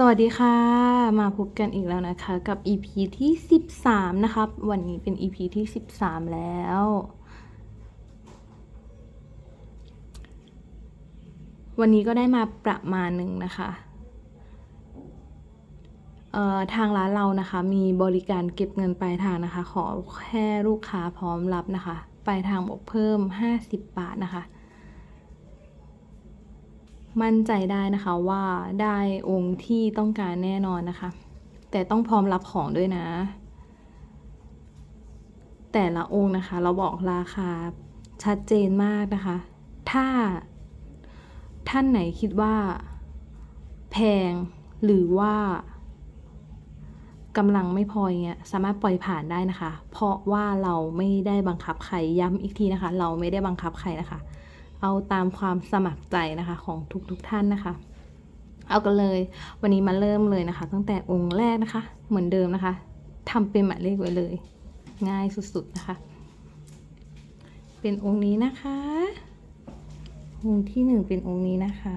สวัสดีค่ะ มาพบกันอีกแล้วนะคะ กับ EP ที่ 13 นะครับ วันนี้เป็น EP ที่ 13 แล้ว วันนี้ก็ได้มาประมาณหนึ่งนะคะทางร้านเรานะคะ มีบริการเก็บเงินปลายทางนะคะ ขอแค่ลูกค้าพร้อมรับนะคะ ปลายทางบอกเพิ่ม 50 บาทนะคะ มั่นใจได้นะคะว่าได้องค์ที่ต้องการแน่นอนนะคะ แต่ต้องพร้อมรับของด้วยนะ แต่ละองค์นะคะ เราบอกราคาชัดเจนมากนะคะ ถ้าท่านไหนคิดว่า แพงหรือว่ากำลังไม่พอเงี้ยสามารถปล่อยผ่านได้นะคะ เพราะว่าเราไม่ได้บังคับใครย้ำอีกทีนะคะ เราไม่ได้บังคับใครนะคะ เอาตามความสมัครใจนะคะของทุกๆทท่านนะคะ เอากันเลย วันนี้มาเริ่มเลยนะคะ ตั้งแต่องค์แรกนะคะ เหมือนเดิมนะคะทำเป็นหมายเลขไว้เลย ง่ายสุดๆนะคะ เป็นองค์นี้นะคะ องค์ที่หนึ่งเป็นองค์นี้นะคะ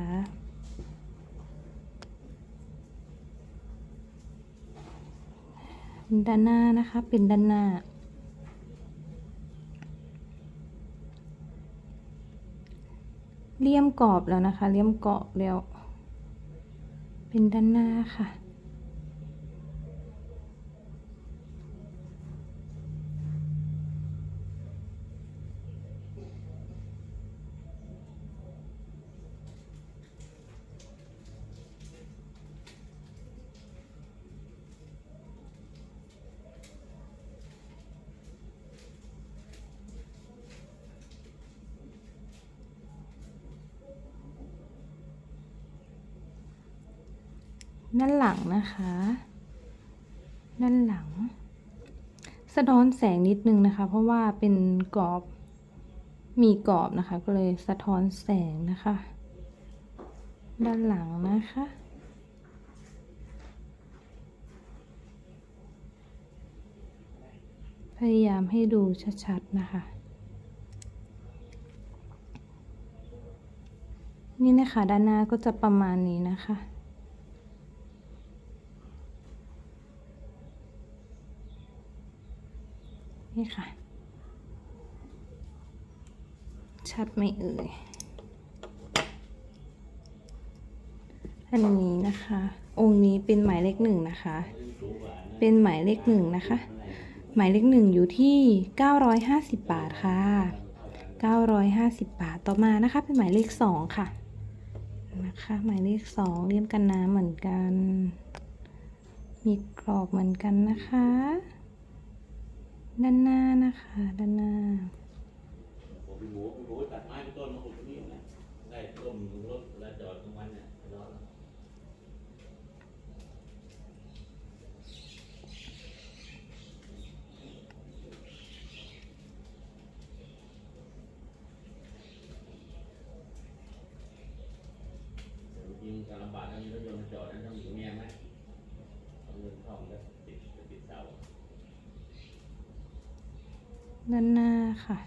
ด้านหน้านะคะเป็นด้านหน้า เลี่ยมกรอบแล้วนะคะ เลี่ยมกรอบแล้ว เป็นด้านหน้าค่ะ ด้านหลังนะคะ ด้านหลัง สะท้อนแสงนิดนึงนะคะ เพราะว่าเป็นกรอบมีกรอบนะคะ ก็เลยสะท้อนแสงนะคะ ด้านหลังนะคะพยายามให้ดูชัดๆนะคะ นี่นะคะ ด้านหน้าก็จะประมาณนี้นะคะ นี่ค่ะ ชัดไหมเอ่ย อันนี้นะคะ องค์นี้เป็นหมายเลขหนึ่งนะคะ เป็นหมายเลขหนึ่งนะคะ หมายเลขหนึ่งอยู่ที่ 950 บาทค่ะ 950 บาท ต่อมานะคะ เป็นหมายเลขสองค่ะ นะคะ หมายเลขสองเลี่ยมกันน้ำเหมือนกัน มีกรอบเหมือนกันนะคะ ด้านหน้านะคะ ด้านหน้าผมหมูหมูตัดไม้ไปต้นมาหุบตรงนี้นะได้ต้มรถแล้วจอดกลางวันเนี่ยร้อนแล้วจริงการลำบากถ้ามีรถยนต์จอดนั้นต้องมีแง่ไหมเอาเงินเข้าแล้วติดติดเสา ด้านหน้าค่ะ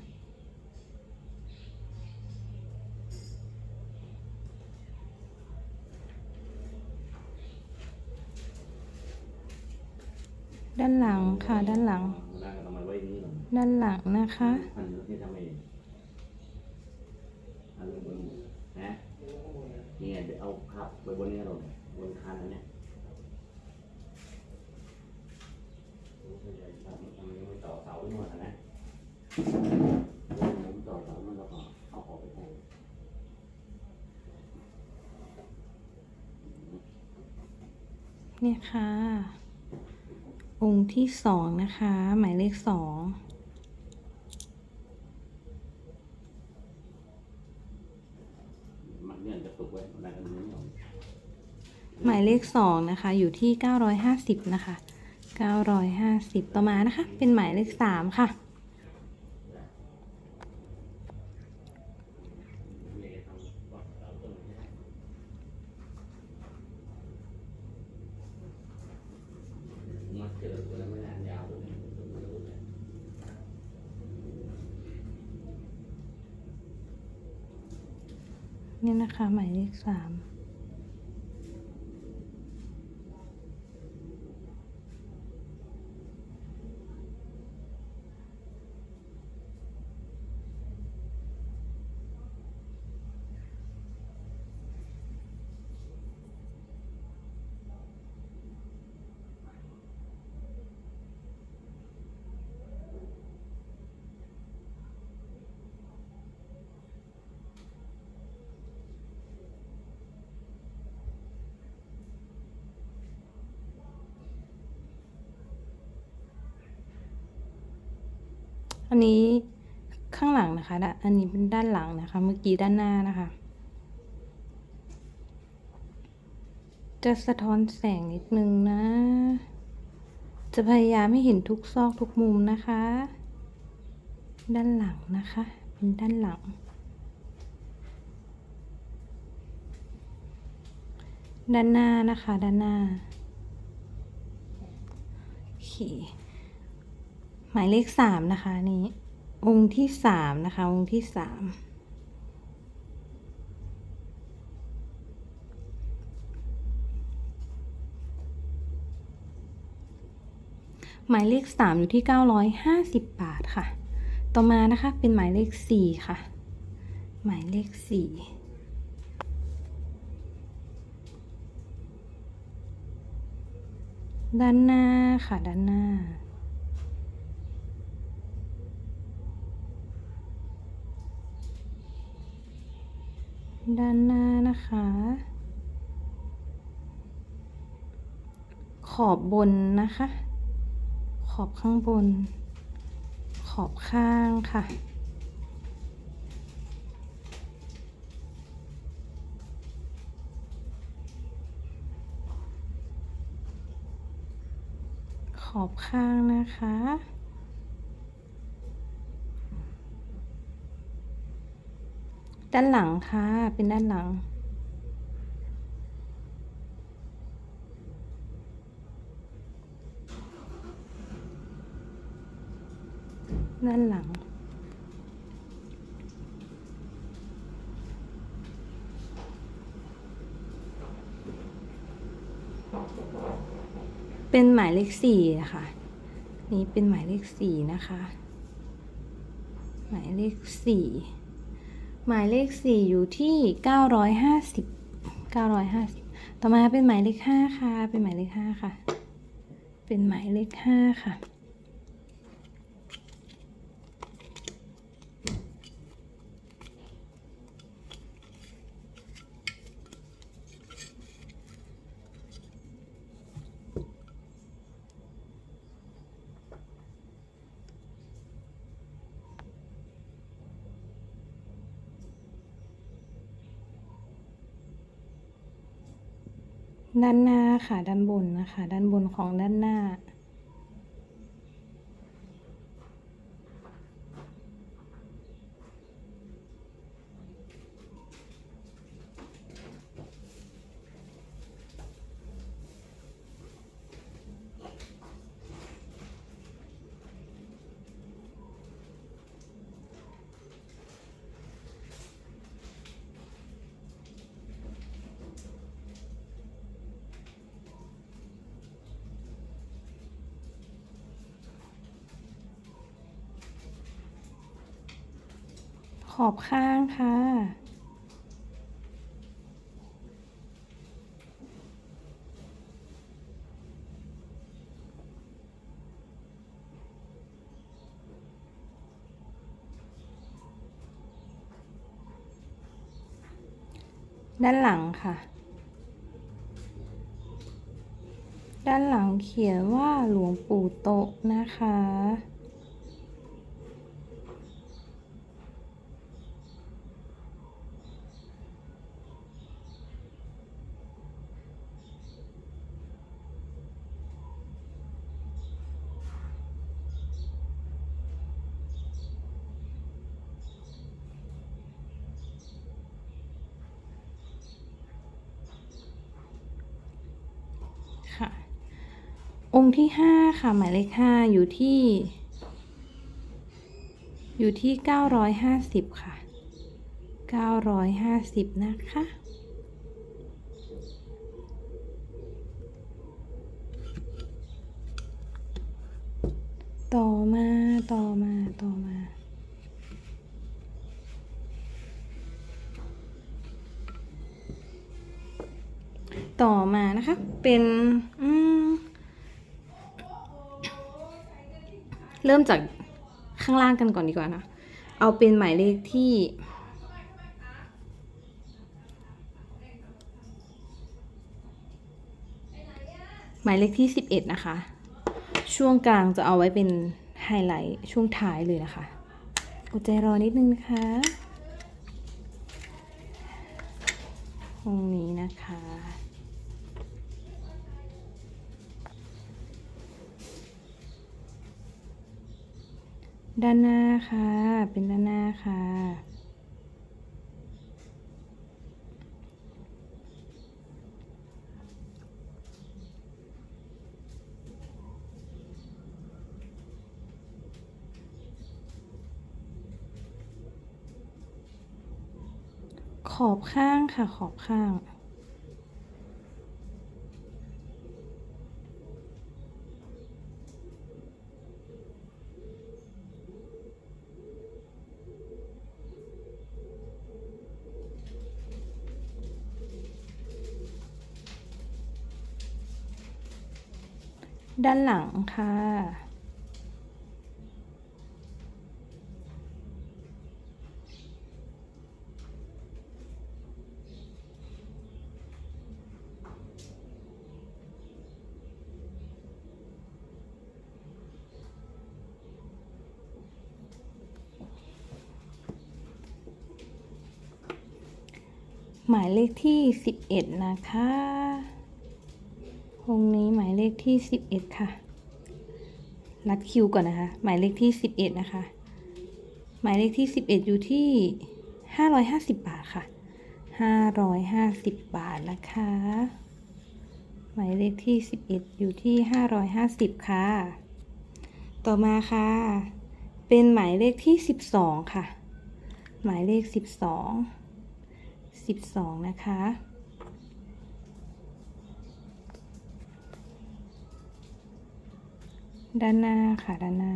ด้านหลังค่ะ ด้านหลัง ด้านหลังนะคะพันที่ทำเองอันนี้บนนะนี่ไงเดี๋ยวเอาพับไว้บนนี้หรอกบนคานอันเนี้ยทำยังไม่ต่อเสาหนวดนะ ผมต่อเสามันแล้วก็เอาออกไปแทนเนี่ยค่ะ องค์ที่สองนะคะ หมายเลขสองมันเนี่ยจะฝึกไว้ในกันนี้หรอกหมายเลขสองนะคะ อยู่ที่ 950 นะคะ 950 ต่อมานะคะ เป็นหมายเลขสามค่ะ มาเจอตัวนั้นไม่นานยาวเลย นี่นะคะ หมายเลขสาม อันนี้ข้างหลังนะคะด้านอันนี้เป็นด้านหลังนะคะ เมื่อกี้ด้านหน้านะคะ จะสะท้อนแสงนิดนึงนะ จะพยายามให้เห็นทุกซอกทุกมุมนะคะ ด้านหลังนะคะ เป็นด้านหลัง ด้านหน้านะคะ ด้านหน้าโอเค หมายเลขสามนะคะนนี้องค์ที่สามนะคะ องค์ที่สามหมายเลขสามอยู่ที่เก้าร้อยห้าสิบบาทค่ะ ต่อมานะคะเป็นหมายเลขสี่ค่ะ หมายเลขสี่ด้านหน้าค่ะด้านหน้า ด้านหน้านะคะ ขอบบนนะคะ ขอบข้างบน ขอบข้างค่ะขอบข้างนะคะ ด้านหลังค่ะ เป็นด้านหลัง ด้านหลัง เป็นหมายเลขสี่นะคะนี่เป็นหมายเลขสี่นะคะ หมายเลขสี่ หมายเลขสี่อยู่ที่เก้าร้อยห้าสิบเก้าร้อยห้าสิบต่อมาเป็นหมายเลขห้าค่ะ เป็นหมายเลขห้าค่ะ เป็นหมายเลขห้าค่ะ ด้านหน้าค่ะด้านบนนะคะ ด้านบนของด้านหน้า ข อบข้างค่ะ ด้านหลังค่ะ ด้านหลังเขียนว่าหลวงปู่โตนะคะ องค์ที่ห้าค่ะ หมายเลขห้าอยู่ที่ อยู่ที่เก้าร้อยห้าสิบค่ะเก้าร้อยห้าสิบนะคะ ต่อมาต่อมาต่อมาต่อมานะคะ เป็น อืม เริ่มจากข้างล่างกันก่อนดีกว่านะ เอาเป็นหมายเลขที่หมายเลขที่สิบเอ็ดนะคะ ช่วงกลางจะเอาไว้เป็นไฮฮไลท์ช่วงท้ายเลยนะคะอดใจรอนิดนึงนะคะตรงนี้นะคะ ด้านหน้าค่ะ เป็นด้านหน้าค่ะ ขอบข้างค่ะ ขอบข้าง ด้านหลังค่ะ หมายเลขที่ 11 นะคะ งนี้หมายเลขที่สิบเอ็ดค่ะ รัดคิวก่อนนะคะ หมายเลขที่สิบเอ็ดนะคะ หมายเลขที่สิบเอ็ดอยู่ที่ห้าร้อยห้าสิบบาทค่ะห้าร้อยห้าสิบบาทนะคะ หมายเลขที่สิบเอ็ดอยู่ที่ห้าร้อยห้าสิบค่ะ ต่อมาค่ะ เป็นหมายเลขที่สิบสองค่ะ หมายเลขสิบสองสิบสองนะคะ ด้านหน้าค่ะด้านหน้า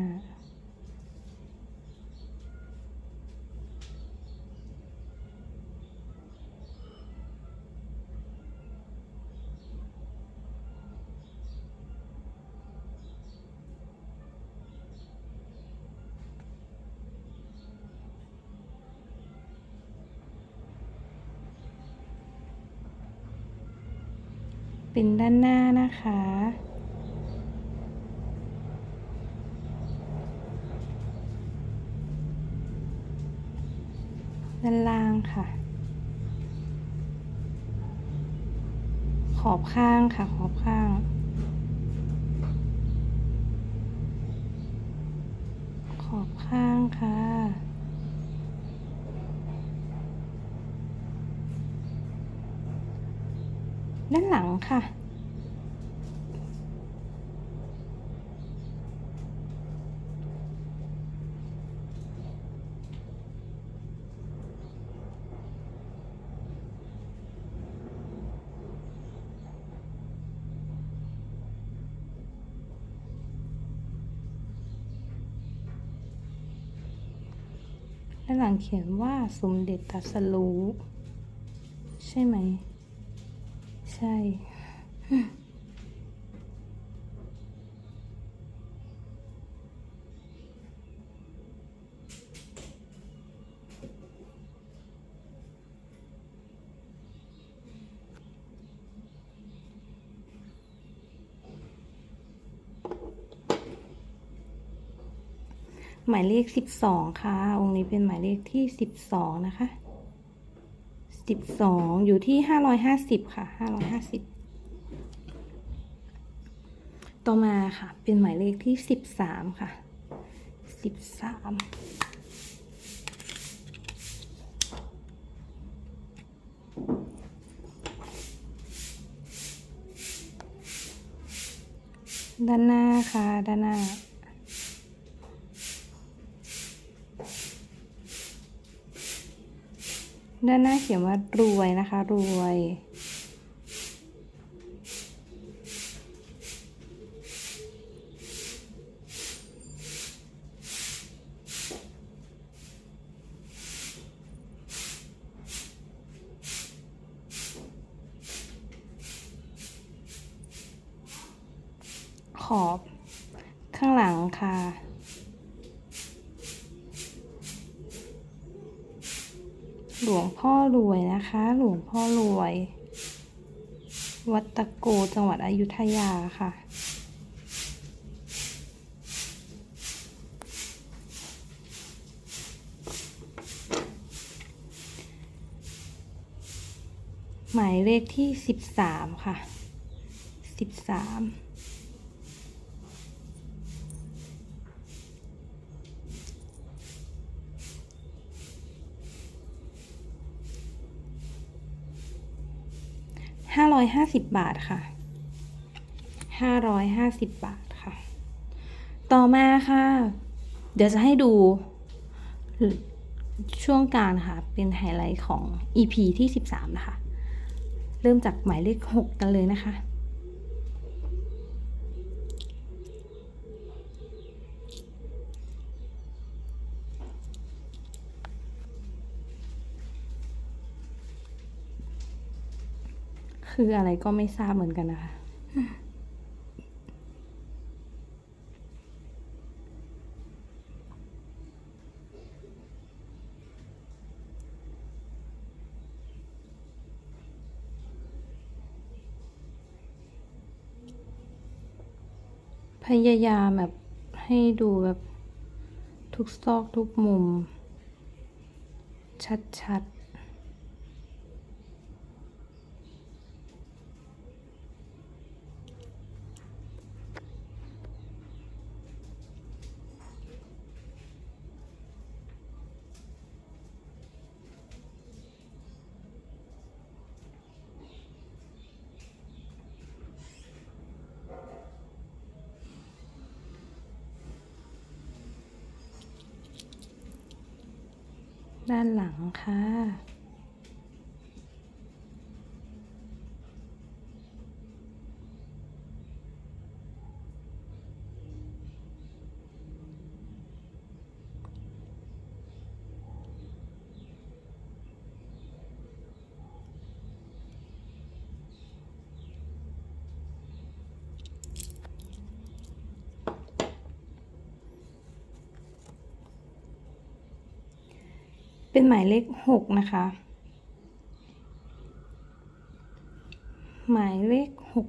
เป็นด้านหน้านะคะ ด้านล่างค่ะ ขอบข้างค่ะ ขอบข้าง ขอบข้างค่ะด้านหลังค่ะ เขียนว่าสมเด็จตัสรู้ ใช่ไหม ใช่ หมายเลขสิบสองค่ะ องค์นี้เป็นหมายเลขที่สิบสองนะคะสิบสองอยู่ที่ห้าร้อยห้าสิบค่ะห้าร้อยห้าสิบต่อมาค่ะ เป็นหมายเลขที่สิบสามค่ะสิบสามด้านหน้าค่ะ ด้านหน้า ด้านหน้าเขียนว่ารวยนะคะ รวย ตะโกจังหวัดอยุธยาค่ะ หมายเลขที่ 13 ค่ะ 13 บสามห้าร้อยห้าสิบบาทค่ะห้าร้อยห้าสิบบาทค่ะ ต่อมาค่ะ เดี๋ยวจะให้ดูช่วงการค่ะ เป็นไฮไลท์ของ EP ที่ 13 นะคะ เริ่มจากหมายเลข 6 กันเลยนะคะ คืออะไรก็ไม่ทราบเหมือนกันนะคะ พยายามแบบให้ดูแบบทุกซอกทุกมุม ชัดๆ ด้านหลังค่ะ เป็นหมายเลขหกนะคะ หมายเลขหก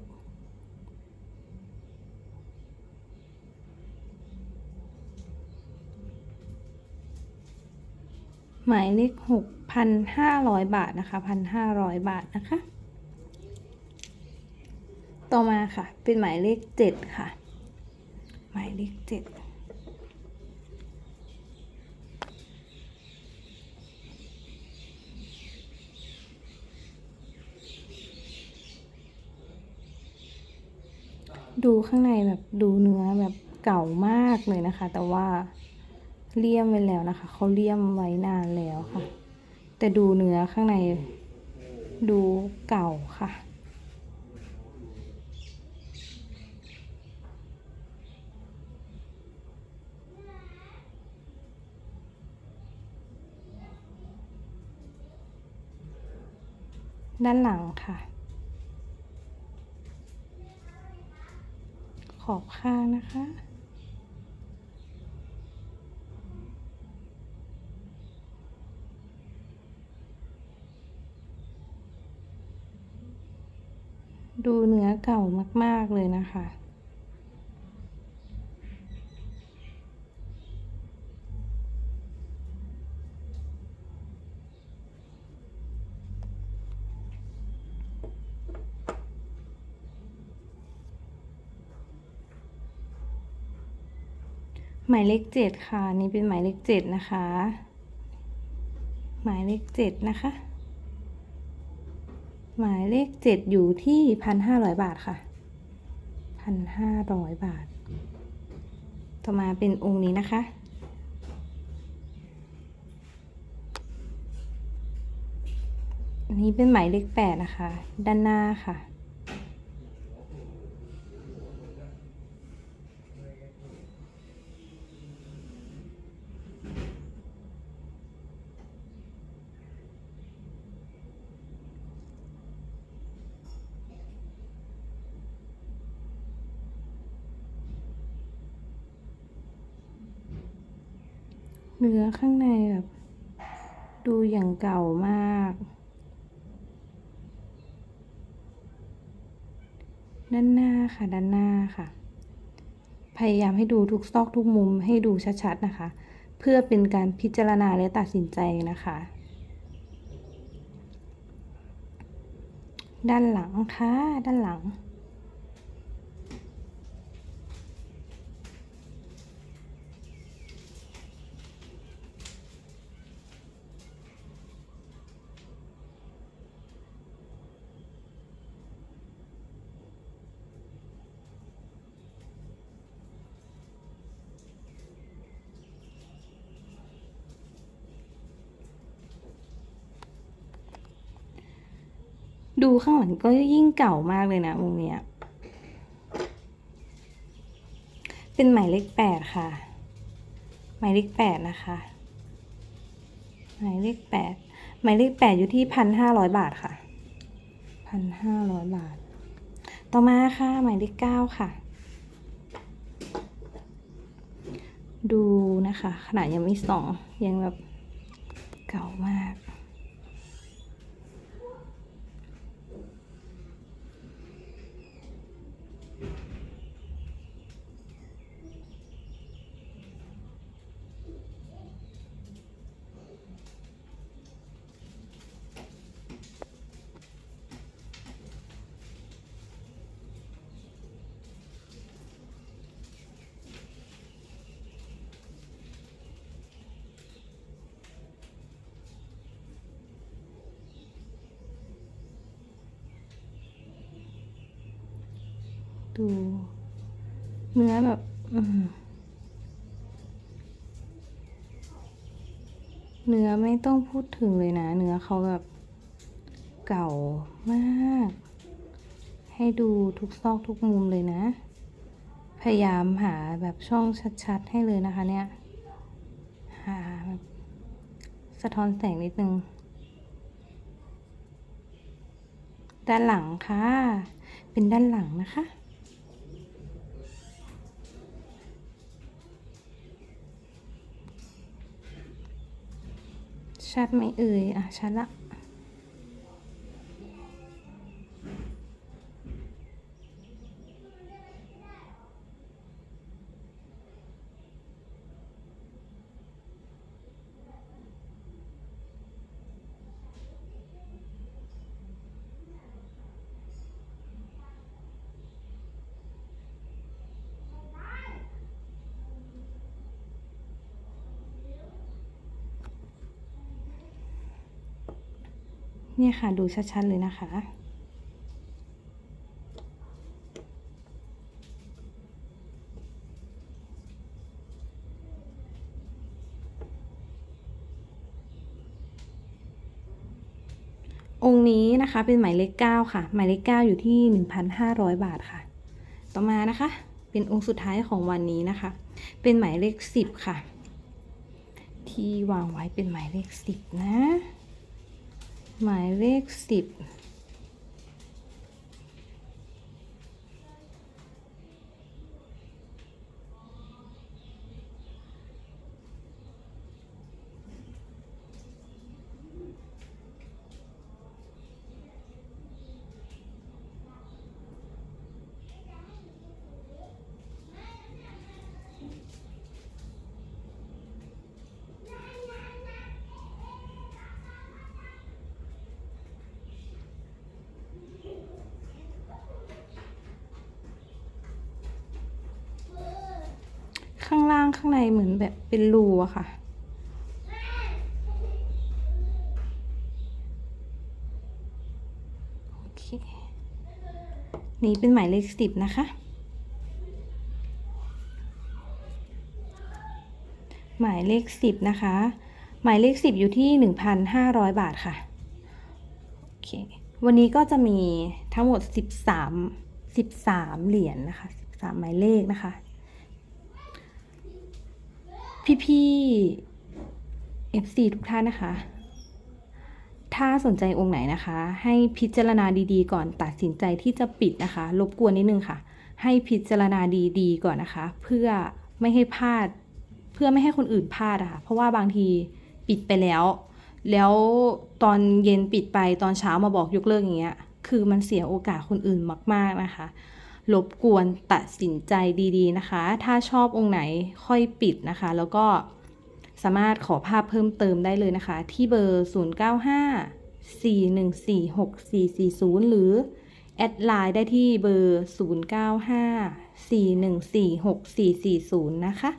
หมายเลขหกพันห้าร้อยบาทนะคะพันห้าร้อยบาทนะคะ ต่อมาค่ะ เป็นหมายเลขเจ็ดค่ะ หมายเลขเจ็ด ดูข้างในแบบดูเนื้อแบบเก่ามากเลยนะคะ แต่ว่าเลี่ยมไว้แล้วนะคะ เขาเลี่ยมไว้นานแล้วค่ะ แต่ดูเนื้อข้างในดูเก่าค่ะ ด้านหลังค่ะ ข อบข้างนะคะ ดูเนื้อเก่ามาก ๆ เลยนะคะ หมายเลขเจ็ดค่ะ นี่เป็นหมายเลขเจ็ดนะคะ หมายเลขเจ็ดนะคะ หมายเลขเจ็ดอยู่ที่พันห้าร้อยบาทค่ะพันห้าร้อยบาท ต่อมาเป็นองค์นี้นะคะนนี้เป็นหมายเลขแปดนะคะ ด้านหน้าค่ะ เนื้อข้างในแบบดูอย่างเก่ามาก ด้านหน้าค่ะ ด้านหน้าค่ะ พยายามให้ดูทุกซอกทุกมุมให้ดูชัดๆนะคะ เพื่อเป็นการพิจารณาและตัดสินใจนะคะ ด้านหลังค่ะ ด้านหลัง ดู ข้างหลังก็ยิ่งเก่ามากเลยนะวงเนี้ย เป็นหมายเลขแปดค่ะ หมายเลขแปดนะคะ หมายเลขแปดหมายเลขแปดอยู่ที่พันห้าร้อยบาทค่ะพันห้าร้อยบาท ต่อมาค่ะ หมายเลขเก้าค่ะ ดูนะคะ ขนาดยังไม่สองยังแบบเก่ามาก ดู เนื้อแบบเนื้อไม่ต้องพูดถึงเลยนะ เนื้อเขาแบบเก่ามาก ให้ดูทุกซอกทุกมุมเลยนะ พยายามหาแบบช่องชัดๆ ให้เลยนะคะเนี่ย หาแบบสะท้อนแสงนิดนึงด้านหลังค่ะ เป็นด้านหลังนะคะ ชัดไหมเอ่ย อะชัดละ เนี่ยค่ะดูชัดๆเลยนะคะ องค์นี้นะคะเป็นหมายเลขเก้าค่ะ หมายเลขเก้าอยู่ที่หนึ่งพันห้าร้อยบาทค่ะ ต่อมานะคะ เป็นองค์สุดท้ายของวันนี้นะคะ เป็นหมายเลขสิบค่ะ ที่วางไว้เป็นหมายเลขสิบนะ หมายเลขสิบ ข้างล่างข้างใน เป็นรูอะค่ะ โอเค นี่เป็นหมายเลขสิบนะคะ หมายเลขสิบนะคะ หมายเลขสิบอยู่ที่หนึ่งพันห้าร้อยบาทค่ะ โอเค วันนี้ก็จะมีทั้งหมดสิบสามสิบสามเหรียญนะคะสิบสามหมายเลขนะคะ พี่ๆ FC ทุกท่านนะคะ ถ้าสนใจองค์ไหนนะคะ ให้พิจารณาดีๆ ก่อนตัดสินใจที่จะปิดนะคะรบกวนนิดนึงค่ะ ให้พิจารณาดีๆ ก่อนนะคะ เพื่อไม่ให้พลาด เพื่อไม่ให้คนอื่นพลาดอะค่ะเพราะว่าบางทีปิดไปแล้ว แล้วตอนเย็นปิดไปตอนเช้ามาบอกยกเลิกอย่างเงี้ยคือมันเสียโอกาสคนอื่นมาก ๆนะคะ รบกวนตัดสินใจดีๆนะคะ ถ้าชอบองค์ไหนค่อยปิดนะคะ แล้วก็สามารถขอภาพเพิ่มเติมได้เลยนะคะ ที่เบอร์ 095 4146440 หรือ แอดไลน์ได้ที่เบอร์ 0954146440 นะคะ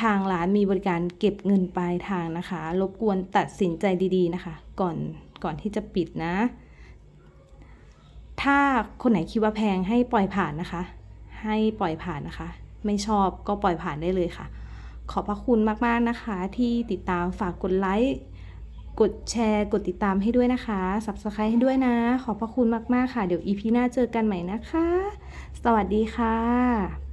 ทางร้านมีบริการเก็บเงินปลายทางนะคะ รบกวนตัดสินใจดีๆนะคะ ก่อนก่อนที่จะปิดนะ ถ้าคนไหนคิดว่าแพงให้ปล่อยผ่านนะคะ ให้ปล่อยผ่านนะคะ ไม่ชอบก็ปล่อยผ่านได้เลยค่ะ ขอบพระคุณมากๆนะคะ ที่ติดตามฝากกดไลค์กดแชร์กดติดตามให้ด้วยนะคะ subscribe ให้ด้วยนะ ขอบพระคุณมาก ๆ ค่ะ เดี๋ยว EP หน้าเจอกันใหม่นะคะ สวัสดีค่ะ